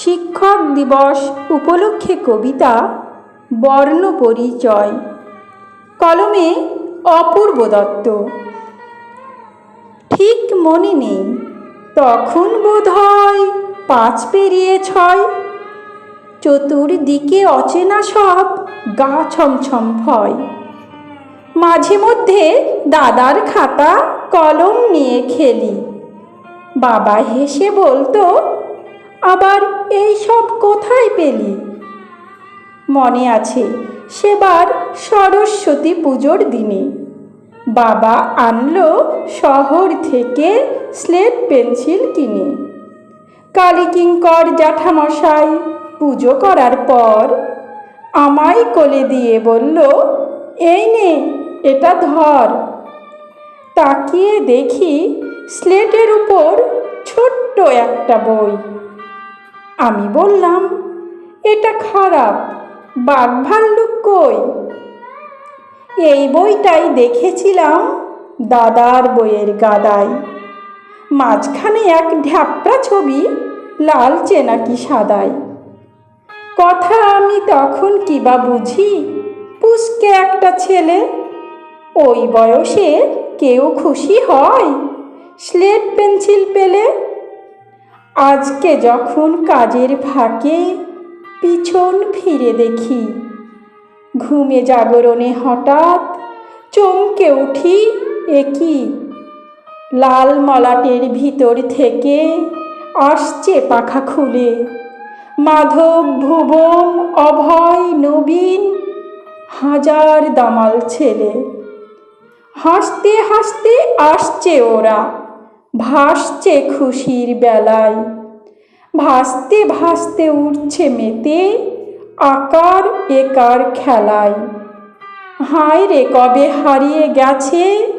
শিক্ষক দিবস উপলক্ষে কবিতা বর্ণ পরিচয় কলমে অপূর্ব দত্ত। ঠিক মনে নেই, তখন বোধ হয় পাঁচ পেরিয়ে ছয়। চতুর্দিকে অচেনা সব গা ছমছম ভয়। মাঝে মধ্যে দাদার খাতা কলম নিয়ে খেলি। বাবা হেসে বলতো আবার এই সব কোথায় পেলি? মনে আছে সেবার সরস্বতী পুজোর দিনে। বাবা আনলো শহর থেকে স্লেট পেন্সিল কিনে। কালীকিঙ্কর জ্যাঠামশাই পুজো করার পর আমায় কোলে দিয়ে বলল, এই নে, এটা ধর। তাকিয়ে দেখি স্লেটের উপর ছোট্ট একটা বই। আমি বললাম, এটা খারাপ বাঘ ভাল্লুক কই? এই বইটাই দেখেছিলাম দাদার বইয়ের গাদায়। মাঝখানে এক ঢ্যাপটা ছবি লালচে নাকি সাদায়। কথা আমি তখন কি বা বুঝি? পুষকে একটা ছেলে, ওই বয়সে কেউ খুশি হয়? স্লেট পেন্সিল পেলে আজকে যখন কাজের ফাঁকে পিছন ফিরে দেখি, ঘুমে জাগরণে হঠাৎ চমকে উঠি একই লাল মলাটের ভিতর থেকে আসছে পাখা খুলে। মাধব ভুবন, অভয়, নবীন, হাজার দামাল ছেলে। হাসতে হাসতে আসছে ওরা। ভাসছে খুশির বেলায়। ভাসতে ভাসতে উঠছে মেতে, আকার একার খেলায়। হায় রে, কবে হারিয়ে গেছে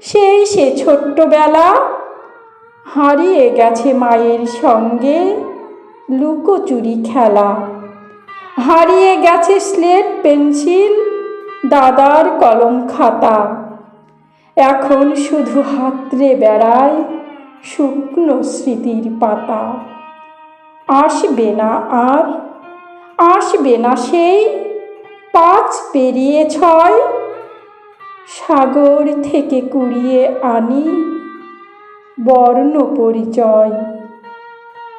সেই সে ছোট্টবেলা? হারিয়ে গেছে মায়ের সঙ্গে লুকোচুরি খেলা। হারিয়ে গেছে স্লেট, পেন্সিল, দাদার কলম খাতা। এখন শুধু হাতড়ে বেড়ায় শুকনো স্মৃতির পাতা। আসবে না আর, আসবে না সেই পাঁচ পেরিয়ে ছয়। সাগর থেকে কুড়িয়ে আনি বর্ণ পরিচয়।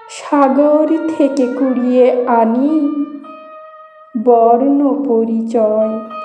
সাগর থেকে কুড়িয়ে আনি বর্ণ পরিচয়।